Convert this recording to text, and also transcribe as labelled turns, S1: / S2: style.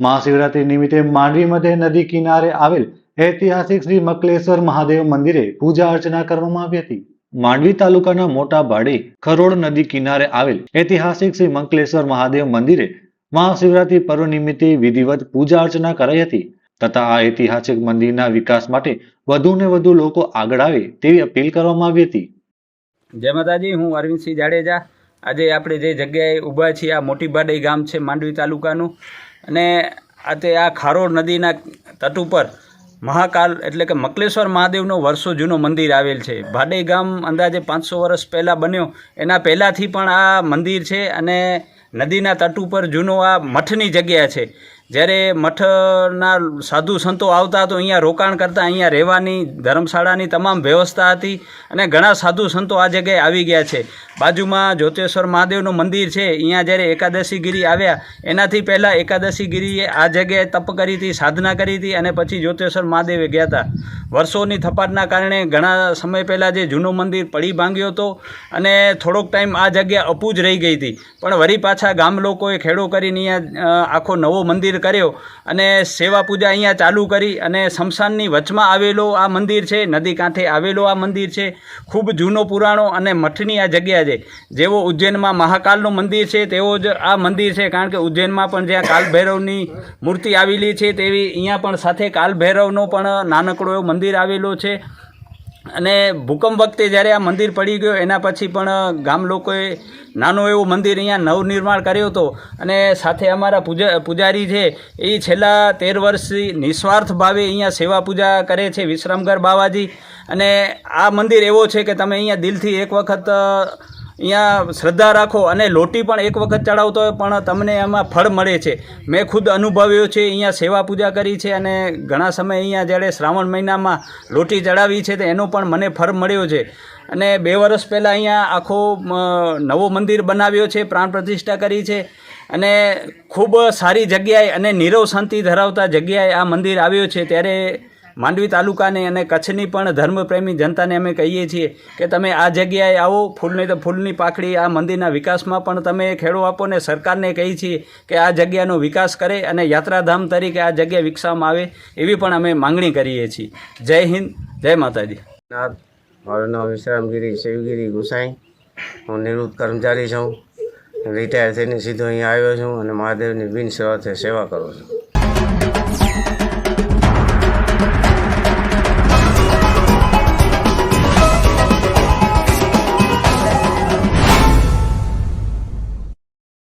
S1: મહાશિવરાત્રી નિમિત્તે માંડવી મધ્ય નદી કિનારે આવેલ ઐતિહાસિક શ્રી મકલેશ્વર મહાદેવ મંદિરે પૂજા અર્ચના કરવામાં આવી હતી. માંડવી તાલુકાના મોટા ભાડી ખરોડ નદી કિનારે આવેલ ઐતિહાસિક શ્રી મંકલેશ્વર મહાદેવ મંદિરે મહાશિવરાત્રી પર્વ નિમિત્તે વિધિવત પૂજા અર્ચના કરાઈ હતી. તથા આ ઐતિહાસિક મંદિરના વિકાસ માટે વધુ ને વધુ લોકો આગળ આવે તેવી અપીલ કરવામાં આવી હતી.
S2: જય માતાજી, હું અરવિંદસિંહ જાડેજા. આજે આપણે જે જગ્યાએ ઊભા છીએ, આ મોટી બાડઈ ગામ છે માંડવી તાલુકાનું. અને આ તે આ ખારોડ નદીના તટ ઉપર મહાકાલ એટલે કે મકલેશ્વર મહાદેવનો વર્ષો જૂનો મંદિર આવેલ છે. ભાડઈ ગામ અંદાજે પાંચસો વર્ષ પહેલાં બન્યો. એના પહેલાંથી પણ આ મંદિર છે અને નદીના તટ ઉપર જૂનો આ મઠની જગ્યા છે. જ્યારે મઠના સાધુ સંતો આવતા તો અહીંયા રોકાણ કરતા, અહીંયા રહેવાની, ધર્મશાળાની તમામ વ્યવસ્થા હતી અને ઘણા સાધુ સંતો આ જગ્યાએ આવી ગયા છે. બાજુમાં જ્યોતેશ્વર મહાદેવનું મંદિર છે. અહીંયા જ્યારે એકાદશી ગીરી આવ્યા, એનાથી પહેલાં એકાદશી ગીરીએ આ જગ્યાએ તપ કરી હતી, સાધના કરી હતી અને પછી જ્યોતેશ્વર મહાદેવે ગયા હતા. વર્ષોની થપાટના કારણે ઘણા સમય પહેલાં જે જૂનું મંદિર પડી ભાંગ્યો હતો અને થોડોક ટાઈમ આ જગ્યા અપૂજ રહી ગઈ હતી. પણ વરી પાછા ગામ લોકોએ ખેડો કરીને અહીંયા આખો નવો મંદિર કર્યો અને સેવા પૂજા અહીંયા ચાલુ કરી અને શમશાનની વચમાં આવેલો આ મંદિર છે, નદી કાંઠે આવેલો આ મંદિર છે. ખૂબ જૂનો પુરાણો અને મઠની આ જગ્યા છે. જેવો ઉજ્જૈનમાં મહાકાલનું મંદિર છે, તેવો જ આ મંદિર છે, કારણ કે ઉજ્જૈનમાં પણ જ્યાં કાલભૈરવની મૂર્તિ આવેલી છે, તેવી અહીંયા પણ સાથે કાલભૈરવનો પણ નાનકડો એવો મંદિર આવેલો છે. અને ભૂકંપ વખતે જ્યારે આ મંદિર પડી ગયો, એના પછી પણ ગામ લોકોએ નાનું એવું મંદિર અહીંયા નવનિર્માણ કર્યો હતો. અને સાથે અમારા પૂજા, પૂજારી છે, એ છેલ્લા તેર વર્ષથી નિસ્વાર્થ ભાવે અહીંયા સેવા પૂજા કરે છે વિશ્રામગર બાવાજી. અને આ મંદિર એવો છે કે તમે અહીંયા દિલથી એક વખત અહીંયા શ્રદ્ધા રાખો અને લોટી પણ એક વખત ચડાવતો હોય, પણ તમને એમાં ફળ મળે છે. મેં ખુદ અનુભવ્યો છે, અહીંયા સેવા પૂજા કરી છે અને ઘણા સમય અહીંયા જ્યારે શ્રાવણ મહિનામાં લોટી ચડાવી છે, તો એનો પણ મને ફળ મળ્યો છે. અને બે વર્ષ પહેલાં અહીંયા આખો નવો મંદિર બનાવ્યો છે, પ્રાણ પ્રતિષ્ઠા કરી છે. અને ખૂબ સારી જગ્યાએ અને નીરવ શાંતિ ધરાવતા જગ્યાએ આ મંદિર આવ્યો છે. ત્યારે માંડવી તાલુકાને અને કચ્છની પણ ધર્મપ્રેમી જનતાને અમે કહીએ છીએ કે તમે આ જગ્યાએ આવો ફૂલની તો ફૂલની પાખડી આ મંદિરના વિકાસમાં પણ તમે ખેડો આપો ને સરકારને કહીએ છીએ કે આ જગ્યાનો વિકાસ કરે અને યાત્રાધામ તરીકે આ જગ્યા વિકસાવવામાં આવે એવી પણ અમે માંગણી કરીએ છીએ. જય હિન્દ, જય માતાજી.
S3: મારું નામ વિશ્રામગીરી, શિવગીરી ગુસાઈ. હું નિવૃત્ત કર્મચારી છું. રિટાયર થઈને સીધો અહીંયા આવ્યો છું અને મહાદેવની બિન સેવાથી સેવા કરું છું.